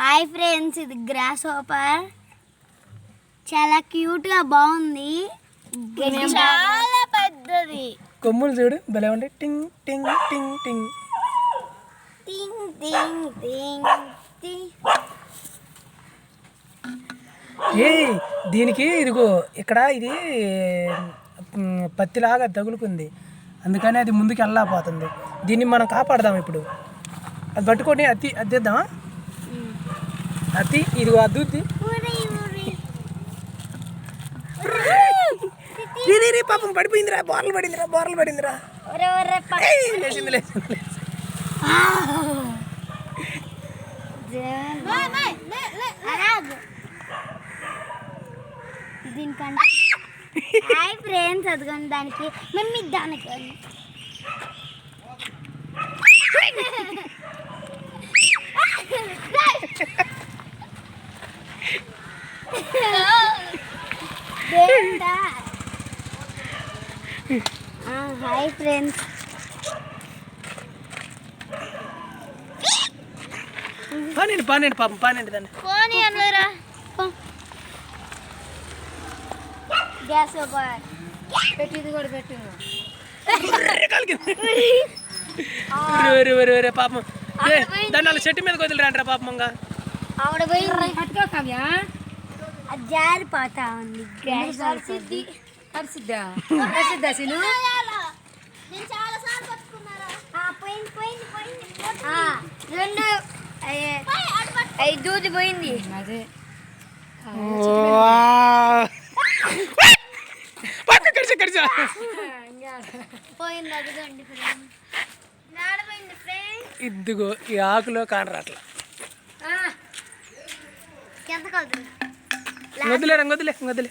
Hi friends ఇది grasshopper చాలా క్యూట్గా బాగుంది. చాలా పెద్దది. కొమ్ములు చూడు భలే ఉండే టింగ్ టింగ్ టింగ్ టింగ్. టింగ్ టింగ్ టింగ్ టింగ్. ఏ దీనికి ఇదిగో ఇక్కడ ఇది పత్తిలాగా తగులుకుంది. అందుకని అది ముందుకు వెళ్ళకపోతుంది దీన్ని మనం కాపాడదాం ఇప్పుడు. అది పట్టుకొని అత్తి అద్దేద్దామా అతి ఇది అద్దుద్ది రీ పాపం పడిపోయిందిరా బోర్లు పడిందిరా బోర్లు పడిందిరా లేచింది లేచింది దీనికంటే ఫ్రెండ్స్ అదిగోండి దానికి. మేము దానికి ஹாய் ஃப்ரெண்ட்ஸ் பன்னெண்டு பன்னெண்டு பாப்போம் பன்னெண்டு தானே போனி அண்ணா గ్యాస్ పెట్టిది కూడా పెట్టు పాపం దాని చెట్టు మీదకి వదిలిరాంటారా పాపం ఆవిడ పోయి కట్టుకోకావ్యా అది జారిపోతా ఉంది. హరిసిద్ధి హరిసిద్దా హరిసిద్దా సిను రెండు. దూది పోయింది. అదే. ఇద్దుగో ఈ ఆకులో కానరాట్లా. ఎంత వదిలే రంగు వదిలే వదిలే